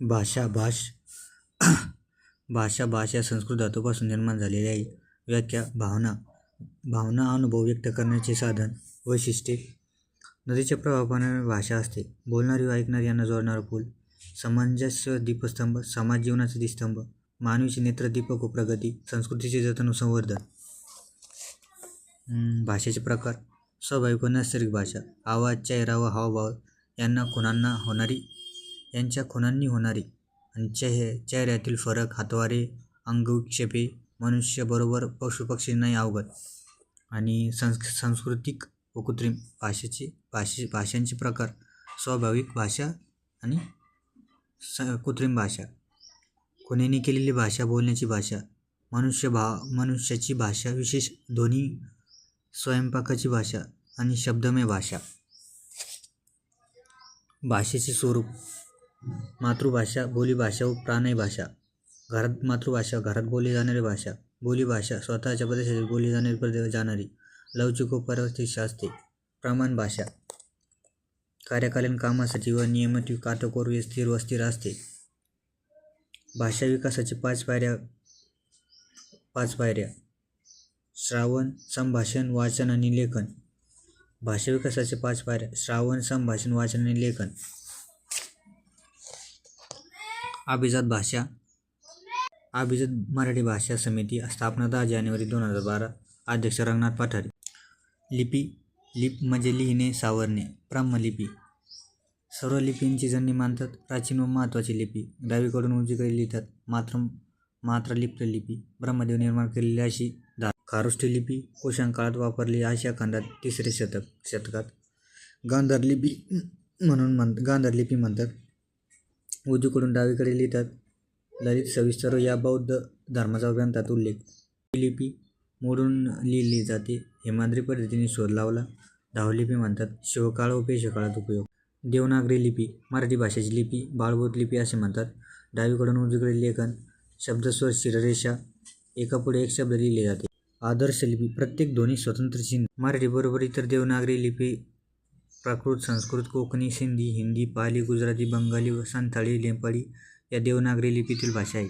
भाषा भाष भाषा भाष या संस्कृत धातूपासून निर्माण झालेल्या आहे. व्याख्या भावना भावना अनुभव व्यक्त करण्याचे साधन वैशिष्ट्ये. नदीच्या प्रभावाने भाषा असते. बोलणारी व ऐकणारी यांना जोडणारा पूल सामंजस्य दीपस्तंभ समाज जीवनाचे दिस्तंभ मानवीचे नेत्रदीपक व प्रगती संस्कृतीचे जतन व संवर्धन. भाषेचे प्रकार. स्वाभाविक व नैसर्गिक भाषा. आवाज चेहरा व हावभाव यांना खुणांना होणारी यांच्या खुणांनी होणारी आणि चेह चेहऱ्यातील फरक हातवारे अंगविक्षेपे मनुष्याबरोबर पशुपक्षींनाही अवगत आणि संस् सांस्कृतिक व कृत्रिम भाषेचे भाषे भाषांचे प्रकार स्वाभाविक भाषा आणि स कृत्रिम भाषा. खुणेने केलेली भाषा बोलण्याची भाषा मनुष्य भा मनुष्याची भाषा विशेष ध्वनी स्वयंपाकाची भाषा आणि शब्दमय भाषा. भाषेचे स्वरूप मातृभाषा बोलीभाषा व प्राणय भाषा. घरात मातृभाषा घरात बोलली जाणारी भाषा. बोलीभाषा स्वतःच्या प्रदेशात बोलली जाणारी प्रदेश जाणारी. लवचिक व परिस्थिती असते प्रमाण भाषा. कार्यकालीन कामासाठी व नियमित काटकोर स्थिर व स्थिर असते भाषा विकासाची पाच पायऱ्या पाच पायऱ्या. श्रावण संभाषण वाचन आणि लेखन. भाषा विकासाचे पाच पायऱ्या. श्रावण संभाषण वाचन आणि लेखन. अभिजात भाषा अभिजात मराठी भाषा समिती स्थापना दहा जानेवारी दोन हजार बारा अध्यक्ष रंगनाथ पठारे. लिपी लिप म्हणजे लिहिणे सावरणे ब्रह्मलिपी. सर्व लिपींची जननी मानतात प्राचीन व महत्त्वाची लिपी. डावीकडून उजवीकडे लिहितात मात्र मात्र लिप्त लिपी. ब्रह्मदेव निर्माण केलेली अशी धा खारुष्टी लिपी कुशाण काळात वापरली आशिया खंडात तिसरे शतक शतकात. गांधार लिपी म्हणून म्हण गांधार लिपी म्हणतात. उजवीकडून डावीकडे लिहितात ललित सविस्तर या बौद्ध धर्माचा ग्रंथात उल्लेख. ही लिपी मोडून लिहिली जाते. हेमाद्री पद्धतीने शोध लावला धावलिपी म्हणतात शिवकाळ व पेशकाळात उपयोग. देवनागरी लिपी मराठी भाषेची लिपी बाळबोध लिपी असे म्हणतात. डावीकडून उजवीकडे लेखन शब्दस्वर शिररेषा एकापुढे एक शब्द लिहिले जाते. आदर्श लिपी प्रत्येक ध्वनी स्वतंत्र चिन्ह. मराठीबरोबर इतर देवनागरी लिपी प्राकृत संस्कृत कोकणी सिंधी हिंदी पाली गुजराती बंगाली व संथाळी नेपाळी या देवनागरी लिपीतील भाषा आहे